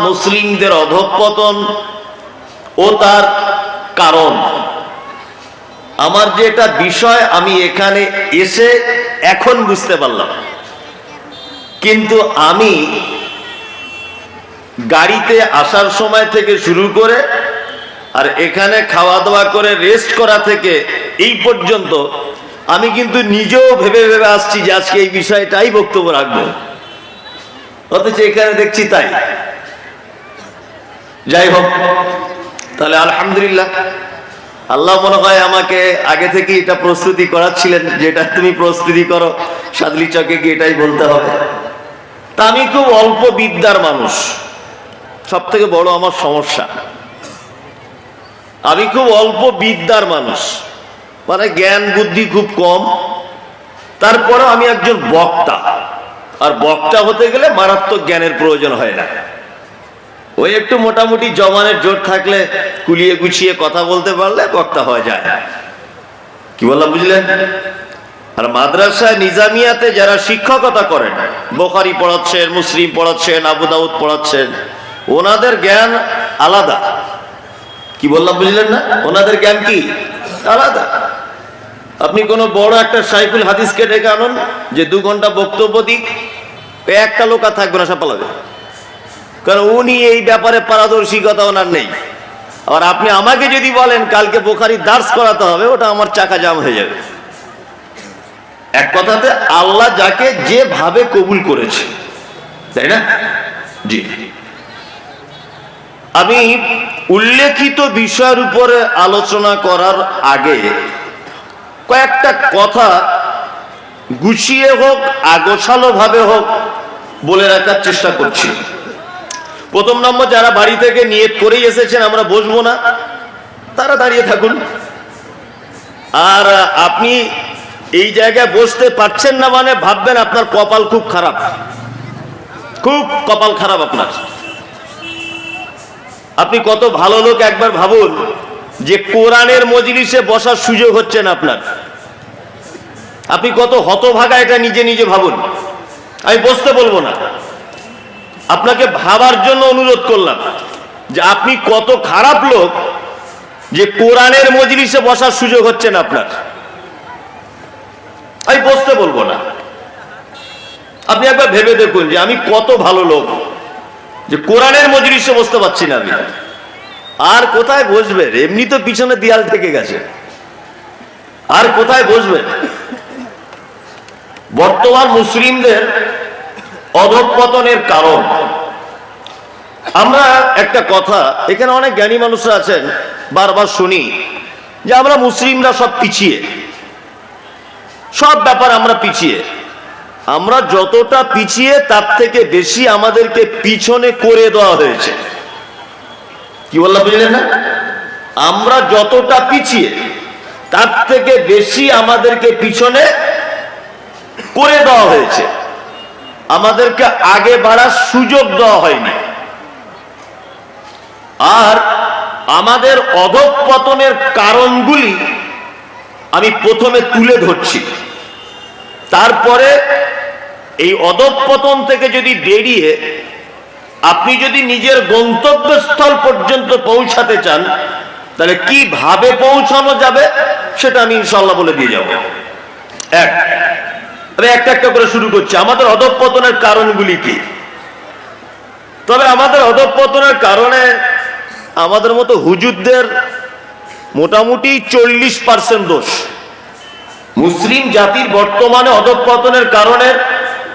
মুসলিমদের অধঃপতন ও তার কারণ। আমার যে বিষয়, আমি এখানে এসে এখন বুঝতে পারলাম। কিন্তু আমি গাড়িতে আসার সময় থেকে শুরু করে আর এখানে খাওয়া দাওয়া করে রেস্ট করা থেকে এই পর্যন্ত আমি কিন্তু নিজেও ভেবে ভেবে আসছি যে আজকে এই বিষয়টাই বক্তব্য রাখব। অথচ এখানে দেখছি তাই। যাই হোক, তাহলে আলহামদুলিল্লাহ। আল্লাহ মনে হয় আমাকে আগে থেকে এটা প্রস্তুতি করাচ্ছিলেন যেটা তুমি প্রস্তুতি করো, সাদলি চকে গিয়ে এটাই বলতে হবে। তা আমি খুব অল্প বিদ্যার মানুষ সব থেকে বড় আমার সমস্যা। আমি খুব অল্প বিদ্যার মানুষ মানে জ্ঞান বুদ্ধি খুব কম। তারপরে আমি একজন বক্তা, আর বক্তা হতে গেলে মারাত্মক জ্ঞানের প্রয়োজন হয় না। ওই একটু মোটামুটি জমানের জোর থাকলে কুলিয়ে গুছিয়ে কথা বলতে পারলে বক্তা হয়ে যায়। কি বললাম, বুঝলেন? আর মাদ্রাসায় নিজামিয়াতে যারা শিক্ষকতা করেন, বোখারি পড়াচ্ছেন, মুসলিম পড়াচ্ছেন, আবু দাউদ পড়াচ্ছেন, ওনাদের জ্ঞান আলাদা। কি বললাম, বুঝলেন না? ওনাদের জ্ঞান কি? আলাদা। আপনি কোনো বড় একটা সাইফুল হাদিসকে ডেকে আনুন যে দু ঘণ্টা বক্তব্য দিক, একটা লোক থাকবে না, সব পালাবে। কারণ উনি এই ব্যাপারে পারদর্শিকতা ওনার নেই। আর আপনি আমাকে যদি বলেন কালকে বোখারি দার্স করাতে হবে, ওটা আমার চাকা জাম হয়ে যাবে। এক কথাতে আল্লাহ যাকে যেভাবে কবুল করেছে, তাই না? জি। আমি উল্লেখিত বিষয়ের উপরে আলোচনা করার আগে কয়েকটা কথা গুছিয়ে হোক আগোছালো ভাবে হোক বলে রাখার চেষ্টা করছি। প্রথম নম্বর যারা বাড়ি থেকে নিয়ত করেই এসেছেন, আমরা বসবো না। তারা দাঁড়িয়ে থাকুন। আর আপনি এই জায়গায় বসতে পারছেন না মানে ভাববেন আপনার কপাল খুব খারাপ। খুব কপাল খারাপ আপনার। আপনি কত ভালো লোক একবার ভাবুন যে কোরআনের মজলিসে বসার সুযোগ হচ্ছে না আপনার। আপনি কত হতভাগা এটা নিজে নিজে ভাবুন। আমি বসতে বলব না। আপনাকে ভাবার জন্য অনুরোধ করলাম যে আপনি কত খারাপ লোক যে কোরআনের মজলিসে বসার সুযোগ হচ্ছে না আপনার। আমি বসতে বলব না। আপনি একবার ভেবে দেখুন যে আমি কত ভালো লোক যে কোরআনের মজলিসে বসতে পারছি না আমি। আর কোথায় বসবেন এমনি তো পিছনে দেয়াল থেকে গেছে। আর কোথায় বসবেন বর্তমান মুসলিমদের অধঃপতনের কারণ। আমরা একটা কথা, এখানে অনেক জ্ঞানী মানুষরা আছেন, বারবার শুনি, যে আমরা মুসলিমরা সব পিছিয়ে। সব ব্যাপার আমরা পিছিয়ে। আমরা যতটা পিছিয়ে, তার থেকে বেশি আমাদেরকে পিছনে করে দেওয়া হয়েছে। কি বললাম, বুঝলেন না? আমরা যতটা পিছিয়ে, তার থেকে বেশি আমাদেরকে পিছনে করে দেওয়া হয়েছে। আমাদেরকে আগে বাড়ার সুযোগ দেওয়া হয়নি। আর আমাদের অধপতনের কারণগুলি আমি প্রথমে তুলে ধরছি। তারপরে এই অধঃপতন থেকে যদি বেরিয়ে আপনি যদি নিজের গন্তব্যস্থল পর্যন্ত পৌঁছাতে চান, তাহলে কীভাবে পৌঁছানো যাবে সেটা আমি ইনশাল্লাহ বলে দিয়ে যাব। এক আমি একটা একটা করে শুরু করছি। আমাদের অধঃপতনের কারণগুলি কি? তবে আমাদের অধঃপতনের কারণে আমাদের মতো হুজুরদের মোটামুটি চল্লিশ পার্সেন্ট দোষ। মুসলিম জাতির বর্তমানে অধঃপতনের কারণে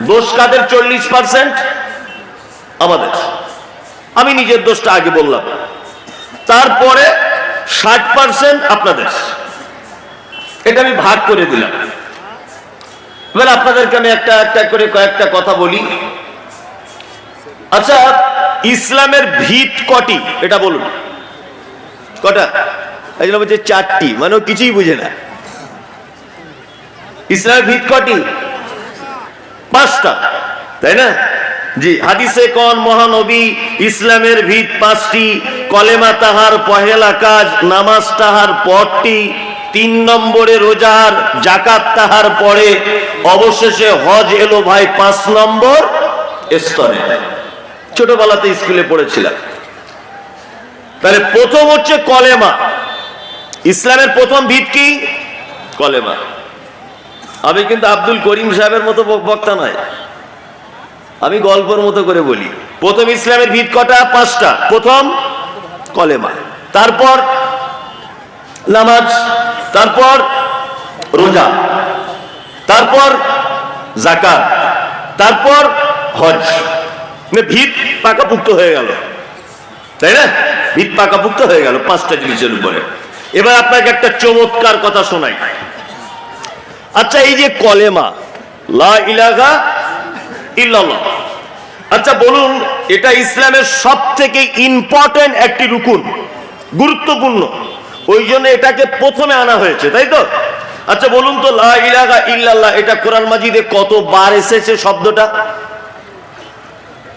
দোষ কাদের চল্লিশ পার্সেন্ট আমাদের। আমি নিজের দোষটা আগে বললাম। তারপরে ষাট পার্সেন্ট আপনাদের। এটা আমি ভাগ করে দিলাম। এবার আপনাদেরকে আমি একটা একটা করে কয়েকটা কথা বলি। আচ্ছা ইসলামের ভিত কটি? এটা বলুন। কটা? এই জন্য বলছে চারটি মানে ও কিছুই বুঝে না। ইসলামের ভিত কটি? পাঁচটা, তাই না? জি, হাদিসে কন মহানবী ইসলামের ভিত পাঁচটি, কলেমা তাহার পহেলা কাজ, নামাজ তাহার পরটি তিন নম্বরে রোজার জাকাত তাহার পরে অবশেষে হজ এলো ভাই পাঁচ নম্বর স্তরে। ছোটবেলাতে স্কুলে পড়েছিলাম। তাহলে প্রথম হচ্ছে কলেমা। ইসলামের প্রথম ভিত কি? কলেমা। আমি কিন্তু আব্দুল করিম সাহেবের মতো বক- বক্তা নয়। আমি গল্পর মতো করে বলি। প্রথম ইসলামের ভিত কটা? পাঁচটা। প্রথম কলেমা। তারপর নামাজ তারপর রোজা, তারপর জাকাত তারপর হজ। মানে ভিত পাকাপুক্ত হয়ে গেল। তাই না? ভিত পাকাপুক্ত হয়ে গেল পাঁচটা জিনিসের উপরে। এবার আপনাকে একটা চমৎকার কথা শোনাই। আচ্ছা এই যে কলেমা, লা ইলাহা ইল্লাল্লাহ। আচ্ছা বলুন, এটা ইসলামের সব থেকে ইম্পর্টেন্ট একটি রুকুন, গুরুত্বপূর্ণ। ওই জন্য এটাকে প্রথমে আনা হয়েছে, তাই তো? আচ্ছা বলুন তো, লা ইল্লাল্লাহ, এটা কোরআন মাজিদে কতবার এসেছে শব্দটা?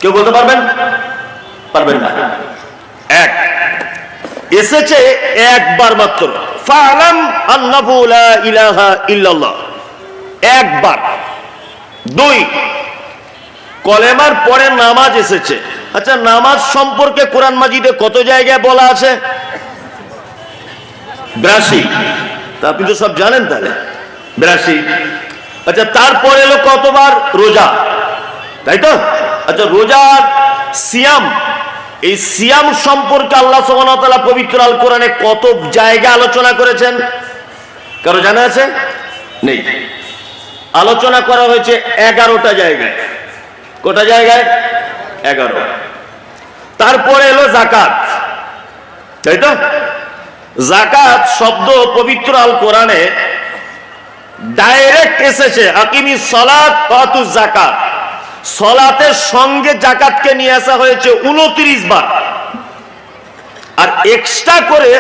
কেউ বলতে পারবেন? পারবেন না। এক, এসেছে একবার মাত্র। একবার। দুই, কলেমার পরে নামাজ এসেছে। আচ্ছা নামাজ সম্পর্কে কোরআন মাজিদে কত জায়গায় বলা আছে? বিরাশি। তা আপনি তো সব জানেন তাহলে। বিরাশি। আচ্ছা তারপরে এলো কতবার রোজা? তাই তো? আচ্ছা রোজার সিয়াম, এই সিয়াম সম্পর্কে আল্লাহ সুবহানাহু পবিত্র আল কোরআনে কত জায়গা আলোচনা করেছেন? কারও জানা আছে? নেই। আলোচনা করা হয়েছে এগারোটা জায়গায়। কটা জায়গায়? এগারো। তারপরে এলো জাকাত তাই তো? জাকাত শব্দ পবিত্র আল কোরআনে ডাইরেক্ট এসেছে, আকিমি সলাত পাতু জাকাত। সলাতের সঙ্গে জাকাতকে নিয়ে আসা হয়েছে উনত্রিশ বার। আর এক্সট্রা করে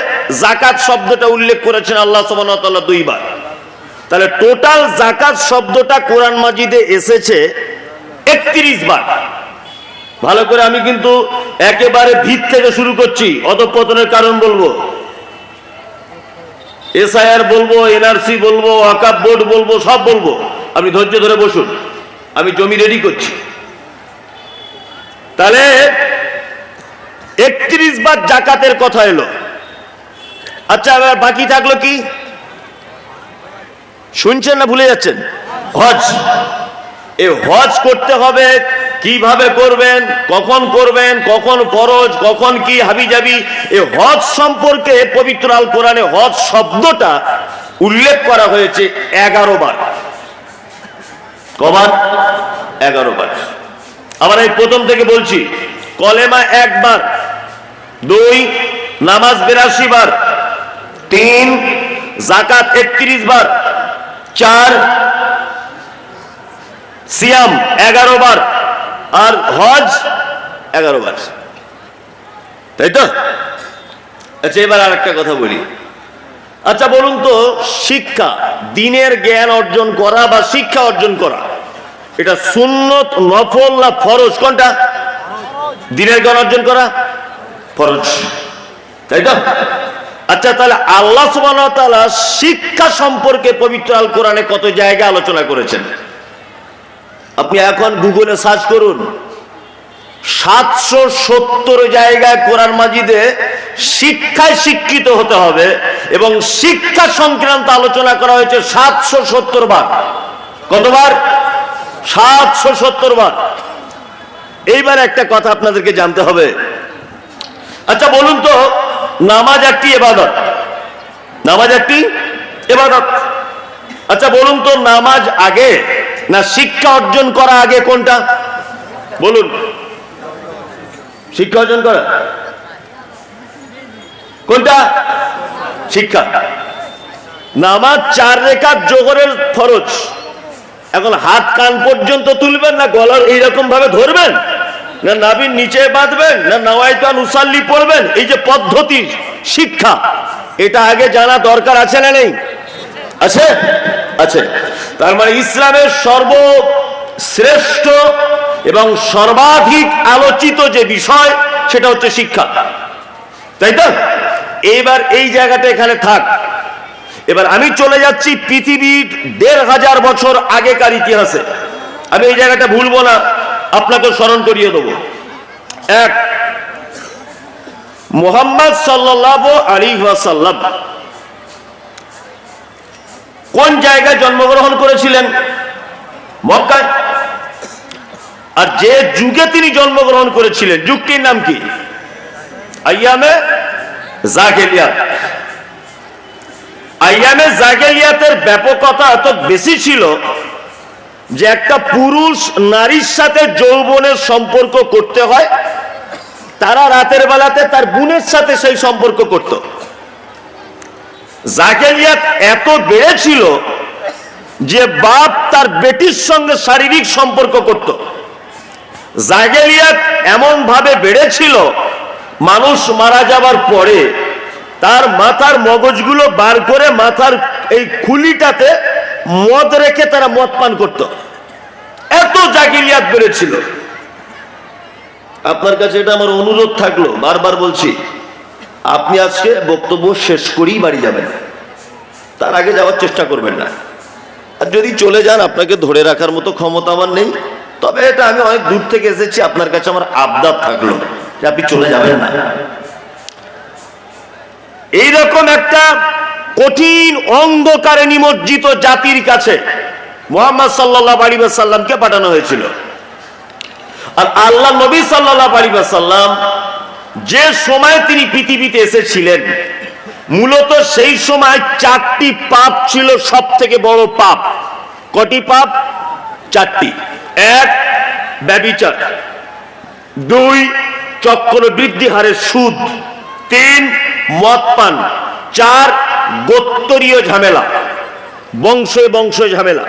জাকাত শব্দটা উল্লেখ করেছেন আল্লাহ তাআলা দুইবার। তাহলে টোটাল জাকাত শব্দটা কোরআন মাজিদে এসেছে একত্রিশ বার। ভালো করে আমি কিন্তু একেবারে ভিত থেকে শুরু করছি, অধপতনের কারণ বলব। এসআইআর বলব এনআরসি বলব ওয়াকাব বোর্ড বলব, সব বলব। আপনি ধৈর্য ধরে বসুন। আমি জমি রেডি করছি। তাহলে একত্রিশ বার জাকাতের কথা এলো। আচ্ছা এবার বাকি থাকল কি? শুনছেন না ভুলে যাচ্ছেন? হজ। এ হজ করতে হবে কীভাবে করবেন, কখন করবেন, কখন ফরজ, কখন কি হাবি যাবি এ হজ সম্পর্কে পবিত্র আল কোরআনে হজ শব্দটা উল্লেখ করা হয়েছে এগারো বার। কবার? এগারো বার। আবার এই প্রথম থেকে বলছি, কলেমা একবার, দুই, নামাজ বিরাশি বার, তিন জাকাত একত্রিশ বার, চার, সিয়াম এগারো বার আর হজ এগারো বার। তাই তো? আচ্ছা এবার আর একটা কথা বলি। আচ্ছা বলুন তো, শিক্ষা, দিনের জ্ঞান অর্জন করা বা শিক্ষা অর্জন করা, এটা সুন্নত, নফল না ফরজ? কোনটা? দিনের জ্ঞান অর্জন করা, ফরজ। তাই তো? আচ্ছা তাহলে আল্লাহ তাআলা শিক্ষা সম্পর্কে পবিত্র আল কোরআনে কত জায়গা আলোচনা করেছেন? আপনি এখন গুগলে সার্চ করুন। সাতশো সত্তর জায়গায় কোরআন মাজিদে শিক্ষায় শিক্ষিত হতে হবে এবং শিক্ষা সংক্রান্ত আলোচনা করা হয়েছে সাতশো সত্তর বার। কতবার? সাতশো সত্তর বার। এইবার একটা কথা আপনাদেরকে জানতে হবে। আচ্ছা বলুন তো, নামাজ একটি এবাদত নামাজ একটি এবাদত আচ্ছা বলুন তো, নামাজ আগে না শিক্ষা অর্জন করা আগে কোনটা? বলুন। শিক্ষা অর্জন করা। কোনটা? শিক্ষা। নামাজ চার রেখা জোহরের ফরজ। এখন হাত কান পর্যন্ত তুলবেন না, গলার এইরকম ভাবে ধরবেন? না নাবির নিচে বাঁধবেন, না নাওয়াইতান উসাল্লি পড়বেন? এই যে পদ্ধতি, শিক্ষা, এটা আগে জানা দরকার আছে না নেই? আছে? আছে। তার মানে ইসলামের সর্বশ্রেষ্ঠ এবং সর্বাধিক আলোচিত যে বিষয়, সেটা হচ্ছে শিক্ষা। তাই তো? এইবার এই জায়গাটা এখানে থাক। এবার আমি চলে যাচ্ছি পৃথিবীর দেড় হাজার বছর আগেকার ইতিহাসে। আমি এই জায়গাটা ভুলবো না আপনাকে স্মরণ করিয়ে দেবো। এক, মোহাম্মদ সাল্লাহ আলী ওয়াসাল্লাম কোন জায়গায় জন্মগ্রহণ করেছিলেন? মক্কায়। আর যে যুগে তিনি জন্মগ্রহণ করেছিলেন যুগটির নাম কি? জাগেলিয়াতের ব্যাপকতা এত বেশি ছিল যে একটা পুরুষ নারীর সাথে যৌবনের সম্পর্ক করতে হয়, তারা রাতের বেলাতে তার বোনের সাথে সেই সম্পর্ক করত। জাগেলিয়াত এত বেড়েছিল যে বাপ তার বেটির সঙ্গে শারীরিক সম্পর্ক করত। জাগেলিয়াত এমন ভাবে বেড়েছিল, মানুষ মারা যাবার পরে তার মাথার মগজগুলো বার করে মাথার এই খুলিটাতে মদ রেখে তারা মদ পান করত। এত জাগিলিয়াত বেড়েছিল। আপনার কাছে এটা আমার অনুরোধ থাকল, বারবার বলছি। আপনি আজকে বক্তব্য শেষ করেই বাড়ি যাবেন। তার আগে যাওয়ার চেষ্টা করবেন না। আর যদি চলে যান, আপনাকে ধরে রাখার মতো ক্ষমতা আমার নেই। তবে এটা আমি অনেক দূর থেকে এসেছি, আপনার কাছে আমার আবদার থাকল যে আপনি চলে যাবেন না। এইরকম একটা কঠিন অন্ধকারে নিমজ্জিত জাতির কাছে মোহাম্মদ সাল্লাহ আলী সাল্লামকে পাঠানো হয়েছিল। আর আল্লাহ নবী সাল্লাহ আলী সাল্লাম যে সময় তিনি পৃথিবীতে এসেছিলেন, মূলত সেই সময় চারটি পাপ ছিল সব থেকে বড় পাপ। কটি পাপ? চারটি। এক, ব্যবিচার। দুই চক্র বৃদ্ধি হারে সুদ। তিন, মদ পান। চার, গোত্তরীয় ঝামেলা। বংশ বংশ ঝামেলা।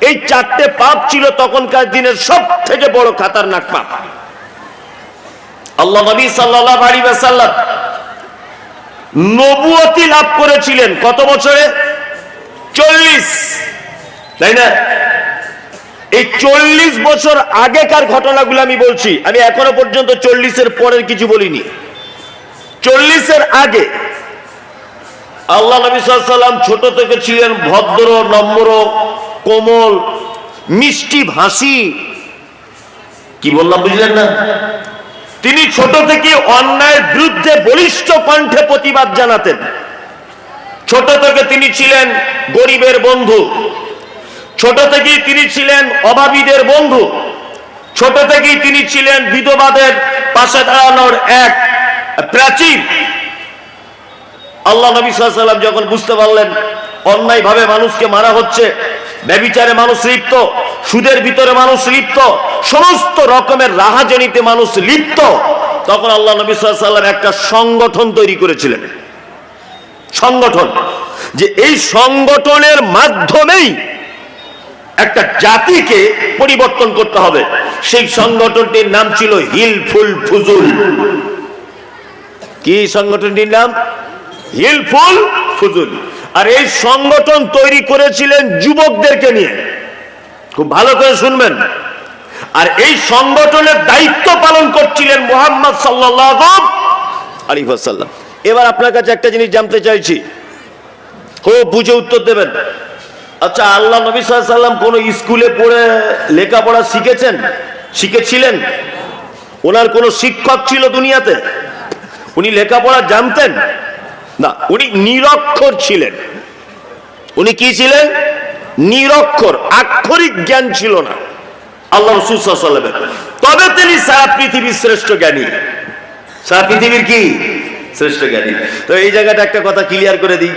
এই চারটে পাপ ছিল তখনকার দিনের সব থেকে বড় খাতারনাক পাপ। আল্লাহ নবী সাল্লাহ আলী সাল্লাম নবুয়তি লাভ করেছিলেন কত বছরে? চল্লিশ। তাই না? এই চল্লিশ বছর আগেকার ঘটনাগুলো আমি বলছি, আমি এখনও পর্যন্ত চল্লিশের পরের কিছু বলিনি। চল্লিশের আগে আল্লাহ নবী সাল্লাম ছোট থেকে ছিলেন ভদ্র, নম্র, কোমল, মিষ্টি ভাসি কি বললাম বুঝলেন না? তিনি ছোট থেকে অন্যায়ের বিরুদ্ধে বলিষ্ঠ কণ্ঠে প্রতিবাদ জানাতেন। ছোট থেকে তিনি ছিলেন গরিবের বন্ধু। ছোট থেকেই তিনি ছিলেন অভাবীদের বন্ধু। ছোট থেকেই তিনি ছিলেন বিধবাদের পাশে দাঁড়ানোর এক প্রাচীর আল্লাহ নবী সাল্লাম যখন বুঝতে পারলেন অন্যায় ভাবে মানুষকে মারা হচ্ছে ব্যবিচারে মানুষ লিপ্ত, সুদের ভিতরে মানুষ লিপ্ত, সমস্ত রকমের রাহাজনিতে মানুষ লিপ্ত। তখন আল্লাহ নবী সাল্লাম একটা সংগঠন তৈরি করেছিলেন। সংগঠন। যে এই সংগঠনের মাধ্যমেই একটা জাতিকে পরিবর্তন করতে হবে। সেই সংগঠনটির নাম ছিল হিলফুল ফুজুল। কি সংগঠনটির নাম? হিলফুল ফুজুল। আর এই সংগঠন তৈরি করেছিলেন যুবকদেরকে নিয়ে। খুব ভালো করে শুনবেন। আর এই সংগঠনের দায়িত্ব পালন করছিলেন মোহাম্মদ সাল্লাহ এবার আপনার কাছে একটা জিনিস জানতে চাইছি। খুব বুঝে উত্তর দেবেন। আচ্ছা আল্লাহ নবী সাল্লাম কোন স্কুলে পড়ে লেখাপড়া শিখেছেন? শিখেছিলেন? ওনার কোনো শিক্ষক ছিল দুনিয়াতে? উনি লেখাপড়া জানতেন? না, উনি নিরক্ষর ছিলেন। উনি কি ছিলেন? নিরক্ষর, আক্ষরিক জ্ঞান ছিল না। আল্লাহ তবে তিনি সারা পৃথিবীর শ্রেষ্ঠ জ্ঞানী। সারা পৃথিবীর কি? শ্রেষ্ঠ জ্ঞানী। তো এই জায়গাটা একটা কথা ক্লিয়ার করে দিই।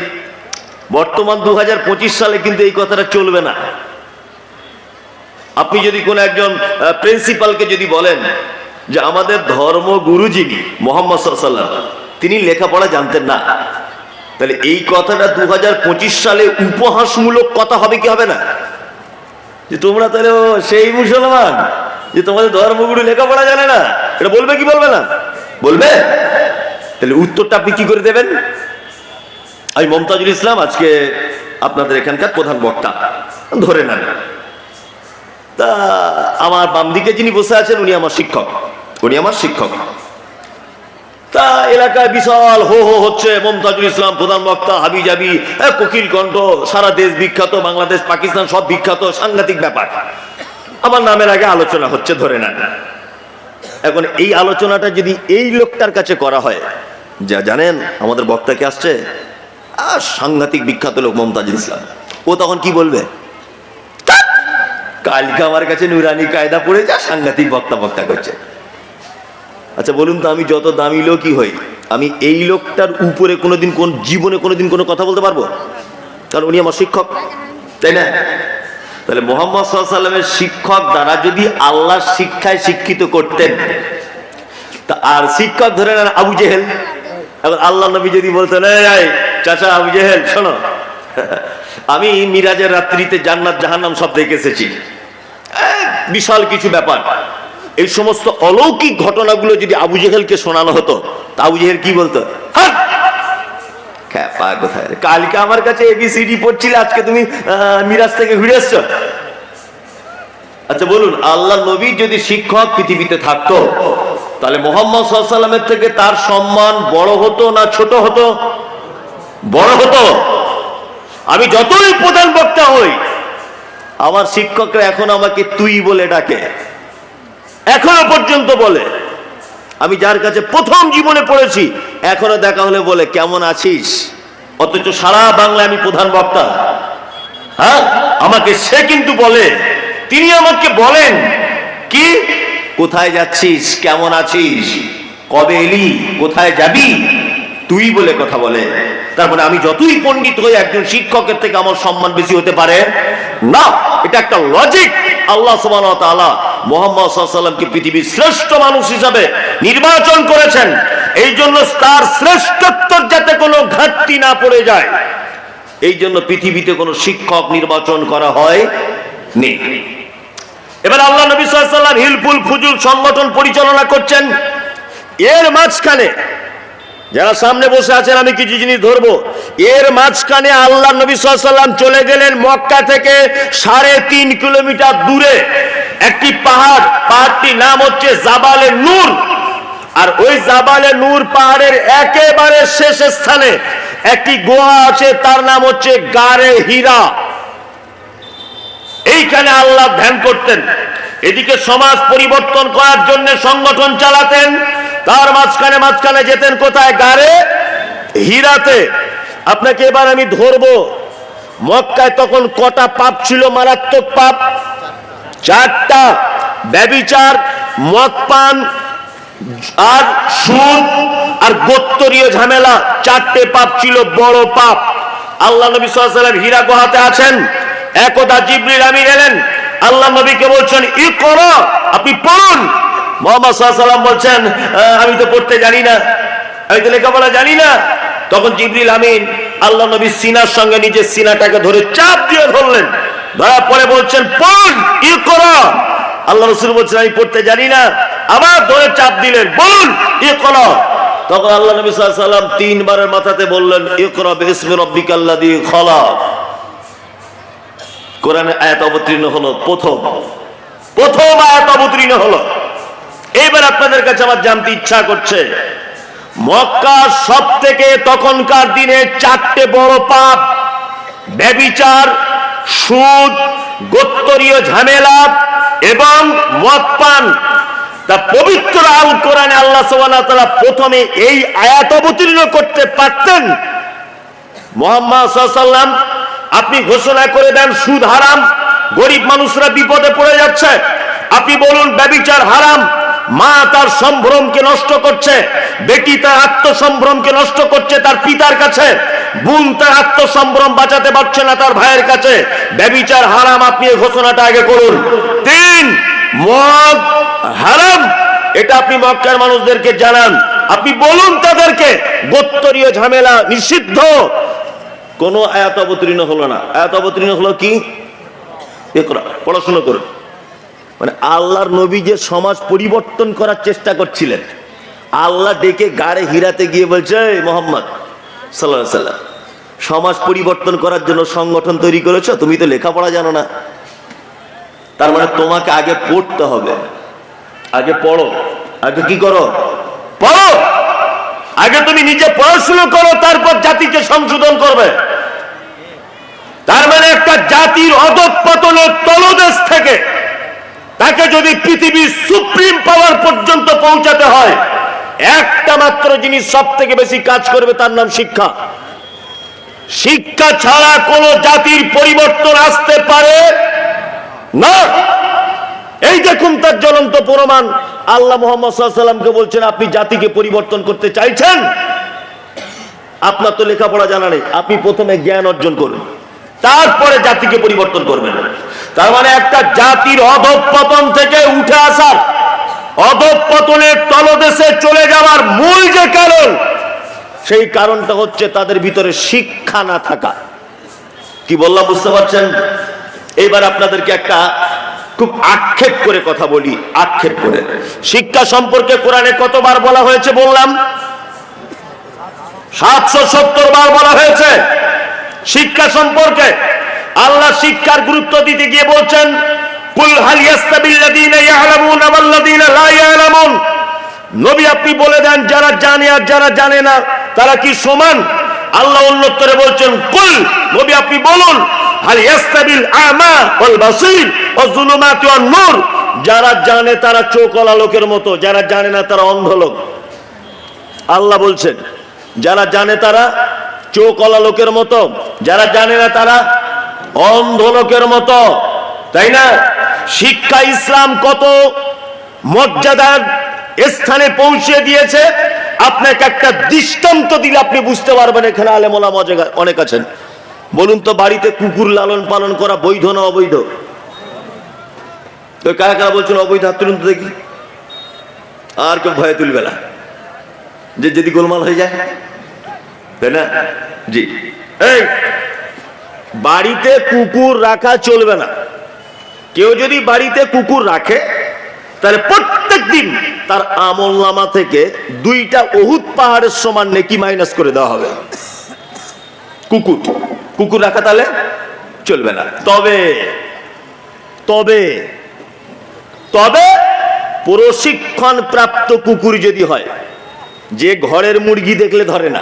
বর্তমান দু হাজার পঁচিশ সালে কিন্তু এই কথাটা চলবে না। আপনি যদি কোন একজন প্রিন্সিপালকে যদি বলেন যে আমাদের ধর্মগুরু যিনি মোহাম্মদ সাল্লাম তিনি লেখাপড়া জানতেন না। তাহলে এই কথাটা দু হাজার পঁচিশ সালে উপহাসমূলক কথা হবে কি হবে না? যে তোমরা তাহলে সেই মুসলমান, যে তোমাদের ধর্মগুরু লেখাপড়া জানে না, এটা বলবে কি বলবে না? বলবে? তাহলে উত্তরটা আপনি কি করে দেবেন? আমি মমতাজুল ইসলাম, আজকে আপনাদের এখানকার প্রধান বক্তা। ধরে নেন। তা, আমার বাম দিকে যিনি বসে আছেন, উনি আমার শিক্ষক। উনি আমার শিক্ষক। তা এলাকায় বিশাল হো হো হচ্ছে মমতাজুল ইসলাম, প্রধান বক্তা হাবি জাবি কোকিল কণ্ঠ, সারা দেশ বিখ্যাত, বাংলাদেশ, পাকিস্তান সব বিখ্যাত, সাংঘাতিক ব্যাপার। আমার নামের আগে আলোচনা হচ্ছে ধরে নেন। এখন এই আলোচনাটা যদি এই লোকটার কাছে করা হয়, যা জানেন, আমাদের বক্তা বক্তাকে আসছে? আর সাংঘাতিক বিখ্যাত লোক মমতাজুল ইসলাম। ও তখন কি বলবে? কালকে আমার কাছে নুরানি কায়দা পড়ে যা, সাংঘাতিক বক্তা বক্তা করছে। আচ্ছা বলুন তো আমি যত দামি লোকই হই আমি এই লোকটার উপরে কোনোদিন কোন জীবনে কোনোদিন কোনো কথা বলতে পারব? কারণ উনি আমার শিক্ষক তাই না? তাহলে মোহাম্মদ সাল্লামের শিক্ষক দ্বারা যদি আল্লাহর শিক্ষায় শিক্ষিত করতেন তা আর শিক্ষক ধরে নেন আবু জেহেল। এখন আল্লাহ নবী যদি বলতেন "এই, এই, চাচা আবু জেহেল শোনো আমি মিরাজের রাত্রিতে জান্নাত জাহান্নাম সব দেখে এসেছি। বিশাল কিছু ব্যাপার। এই সমস্ত অলৌকিক ঘটনাগুলো যদি আবু জেহেলকে শোনানো হতো, তা আবু জেহেল কি বলতো? "হাট! খ্যাপা কোথায় কালকে আমার কাছে এবিসিডি পড়ছিলে, আজকে তুমি মিরাজ থেকে ঘুরে এসছো। আচ্ছা বলুন, আল্লাহ নবী যদি শিক্ষক পৃথিবীতে থাকতো, তাহলে মোহাম্মদ সাল্লামের থেকে তার সম্মান বড় হতো না ছোট হতো? বড় হতো? আমি যতই প্রধান বক্তা হই, আমার শিক্ষকরা এখন আমাকে তুই বলে ডাকে। এখনও পর্যন্ত বলে। আমি যার কাছে প্রথম জীবনে পড়েছি, এখনও দেখা হলে বলে, কেমন আছিস? অথচ সারা বাংলায় আমি প্রধান বক্তা। হ্যাঁ আমাকে সে কিন্তু বলে, তিনি আমাকে বলেন, কি? কোথায় যাচ্ছিস? কেমন আছিস? কবে এলি? কোথায় যাবি? তুই বলে কথা বলে। তার মানে আমি যতই পণ্ডিত হই, একজন শিক্ষকের থেকে আমার সম্মান বেশি হতে পারে? না, এটা একটা লজিক আল্লাহ তাআলা মুহাম্মদ সাল্লামকে পৃথিবীর শ্রেষ্ঠ মানুষ হিসাবে নির্বাচন করেছেন। এই জন্য তার শ্রেষ্ঠত্বর যাতে কোনো ঘাটতি না পড়ে যায়। এই জন্য পৃথিবীতে কোনো শিক্ষক নির্বাচন করা হয় নি এবার আল্লাহ নবী সাল্লাম হিলফুল ফুজুল সংগঠন পরিচালনা করছেন। এর মাঝখানে যারা সামনে বসে আছেন, আমি কিছু জিনিস ধরবো। এর মাঝখানে আল্লাহ নবী সাল্লাম চলে গেলেন মক্কা থেকে সাড়ে তিন কিলোমিটার দূরে। একটি পাহাড়, পাহাড়টির নাম হচ্ছে জাবালে নূর। আর ওই জাবালে নূর পাহাড়ের একেবারে শেষ স্থানে একটি গুহা আছে, তার নাম হচ্ছে গারে হীরা। এইখানে আল্লাহ ধ্যান করতেন। এদিকে সমাজ পরিবর্তন করার জন্য সংগঠন চালাতেন। তার মাঝখানে মাঝখানে যেতেন কোথায়? গারে? হীরাতে। আপনাকে এবার আমি ধরবো। মক্কায় তখন কটা পাপ ছিল? মারাত্মক পাপ। চারটা। ব্যবিচার মদ পান আর সুদ, আর গোত্তরীয় ঝামেলা। চারটে পাপ ছিল, বড় পাপ। আল্লাহ নবী সাল্লাম হীরা গোহাতে আছেন। একদা জিবরিল আমির এলেন। আল্লাহ নবীকে বলছেন ই করো আপনি পড়ুন। মোহাম্মদ সাল্লাম বলছেন "আহ, আমি তো পড়তে জানি না। আমি তো লেখাপড়া জানি না। তখন জিবরিল আমিন আল্লাহ নবী সিনার সঙ্গে নিজের সিনাটাকে ধরে চাপ দিয়ে ধরলেন। ধরার পরে বলছেন পড়ুন ই করো আল্লাহ রসুল বলছেন আমি পড়তে জানি না। আবার ধরে চাপ দিলেন বলুন ই করো তখন আল্লাহ নবী সাল্লাম তিনবারের মাথাতে বললেন ইকরা বিসমি রাব্বিকাল্লাযী খলাক। কোরআনে আয়াত অবতীর্ণ হলো প্রথম। প্রথম আয়াত অবতীর্ণ হলো। এবার আপনাদের কাছে আমার জানতে ইচ্ছা করছে, মক্কা সব থেকে তখনকার দিনে চারটে বড় পাপ, ব্যবিচার, সুদ, গোত্তরীয় ঝামেলা এবং মদ পান। তা পবিত্র আল কোরআনে আল্লাহ তাআলা প্রথমে এই আয়াত অবতীর্ণ করতে পারতেন। মোহাম্মদ সাল্লাম আপনি ঘোষণা করে দেন, সুদ হারাম, গরিব মানুষরা বিপদে পড়ে যাচ্ছে। আপনি বলুন, ব্যবিচার হারাম, মা তার সম্ভ্রমকে নষ্ট করছে, বেটি তার আত্মসম্ভ্রমকে নষ্ট করছে তার পিতার কাছে, বোন তার আত্মসম্ভ্রম বাঁচাতে পারছে না তার ভাইয়ের কাছে। ব্যবিচার হারাম, আপনি এই ঘোষণাটা আগে করুন। তিন, মদ হারাম, এটা আপনি মক্কার মানুষদেরকে জানান। আপনি বলুন তাদেরকে, গোত্তরীয় ঝামেলা নিষিদ্ধ। কোন আয়াত অবতীর্ণ হলো না। আয়াত অবতীর্ণ হলো কি? পড়াশোনা করুন মানে আল্লাহর নবী যে সমাজ পরিবর্তন করার চেষ্টা করছিলেন, আল্লাহ ডেকে গাড়ে হিরাতে গিয়ে বলছে, "এই মোহাম্মদ সাল্লাহ সাল্লাম, সমাজ পরিবর্তন করার জন্য সংগঠন তৈরি করেছ? তুমি তো লেখাপড়া জানো না। তার মানে তোমাকে আগে পড়তে হবে। আগে পড়ো। আগে কি করো? পড়ো! আগে তুমি নিজে পড়াশুনো করো, তারপর জাতিকে সংশোধন করবে। তার মানে একটা জাতির অধঃপতনের তলদেশ থেকে তাকে যদি পৃথিবীর সুপ্রিম পাওয়ার পর্যন্ত পৌঁছাতে হয়, একটা মাত্র জিনিস সব থেকে বেশি কাজ করবে তার নাম শিক্ষা। শিক্ষা ছাড়া কোন জাতির পরিবর্তন আসতে পারে না। এই দেখুন তার জ্বলন্ত প্রমাণ আল্লাহ মোহাম্মদ সাল্লামকে বলছেন, আপনি জাতিকে পরিবর্তন করতে চাইছেন? আপনার তো লেখাপড়া জানা নেই। আপনি প্রথমে জ্ঞান অর্জন করুন। তারপরে জাতিকে পরিবর্তন করবেন। তার মানে একটা জাতির অধঃপতন থেকে উঠে আসার, অধঃপতনের তলদেশে চলে যাওয়ার মূল যে কারণ, সেই কারণটা হচ্ছে তাদের ভিতরে শিক্ষা না থাকা। কি বললাম বুঝতে পারছেন? এইবার আপনাদেরকে একটা খুব আক্ষেপ করে কথা বলি, আক্ষেপ করে। শিক্ষা সম্পর্কে কোরআনে কতবার বলা হয়েছে বললাম? সাতশো সত্তর বার বলা হয়েছে। শিক্ষা সম্পর্কে আল্লাহ শিক্ষার গুরুত্ব দিতে গিয়ে বলছেন নবী আপনি বলে দেন, যারা জানে আর যারা জানে না, তারা কি সমান? আল্লাহ অন্যত্তরে বলছেন, কুল। নবী আপনি বলুন হাল ইয়াস্তাবিল আমা ওয়াল বাসীর ওয়াজ যুলুমাতি ওয়ান নূর। যারা জানে তারা চোখলা লোকের মতো, যারা জানে না তারা অন্ধ লোক। আল্লাহ বলছেন, যারা জানে তারা চোখলা লোকের মতো, যারা জানে না তারা অন্ধ লোকের মতো। তাই না? শিক্ষা ইসলাম কত মর্যাদার স্থানে পৌঁছে দিয়েছে, আপনাকে একটা দৃষ্টান্ত দিলে আপনি বুঝতে পারবেন, এখানে আলেমোলা মজা অনেক আছেন। বলুন তো বাড়িতে কুকুর লালন পালন করা বৈধ না অবৈধ? তো কারা কারা বলছেন অবৈধ? হাত তুলুন তো দেখি। আর কেউ ভয়ে তুলবে না। যে যদি গোলমাল হয়ে যায়, তাই না? জি। এই, বাড়িতে কুকুর রাখা চলবে না। কেউ যদি বাড়িতে কুকুর রাখে, তাহলে প্রত্যেক দিন তার আমল নামা থেকে দুইটা অহুত পাহাড়ের সমান নেকি মাইনাস করে দেওয়া হবে। কুকুর। কুকুর রাখা তাহলে চলবে না। তবে তবে তবে প্রশিক্ষণ প্রাপ্ত কুকুর যদি হয়, যে ঘরের মুরগি দেখলে ধরে না,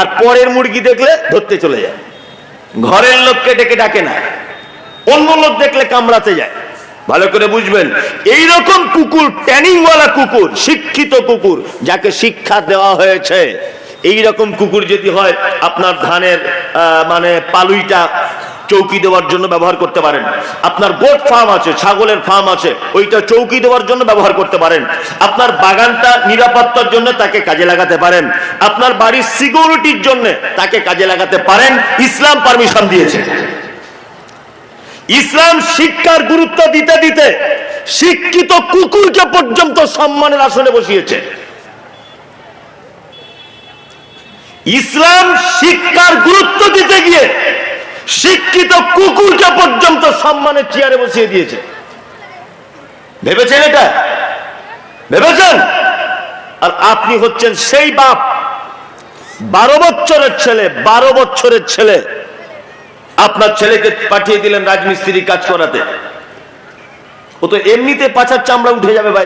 আর পরের মুরগি দেখলে ধরতে চলে যায়। ঘরের লোককে ডেকে ডাকে না, অন্য লোক দেখলে কামড়াতে যায়। ভালো করে বুঝবেন এই রকম কুকুর ট্যানিংওয়ালা কুকুর, শিক্ষিত কুকুর, যাকে শিক্ষা দেওয়া হয়েছে। এই রকম কুকুর যদি হয়, আপনার ধানের মানে পালুইটা চৌকি দেওয়ার জন্য ব্যবহার করতে পারেন। আপনার গোট ফার্ম আছে, ছাগলের ফার্ম আছে, ওইটা চৌকি দেওয়ার জন্য ব্যবহার করতে পারেন। আপনার বাগানটা নিরাপত্তার জন্য তাকে কাজে লাগাতে পারেন। আপনার বাড়ির সিকিউরিটির জন্য তাকে কাজে লাগাতে পারেন। ইসলাম পারমিশন দিয়েছে। ইসলাম শিক্ষার গুরুত্ব দিতে দিতে শিক্ষিত কুকুরকে পর্যন্ত সম্মানের আসনে বসিয়েছে। ইসলাম শিক্ষার গুরুত্ব দিতে গিয়ে শিক্ষিত কুকুরকে পর্যন্ত সম্মানের চেয়ারে বসিয়ে দিয়েছে। ভেবেছেন এটা? ভেবেছেন? আর আপনি হচ্ছেন সেই বাপ, বারো বছরের ছেলে, বারো বছরের ছেলে। আপনার ছেলেকে পাঠিয়ে দিলেন রাজমিস্ত্রি কাজ করাতে। ও তো এমনিতে পাছার চামড়া উঠে যাবে বাইরে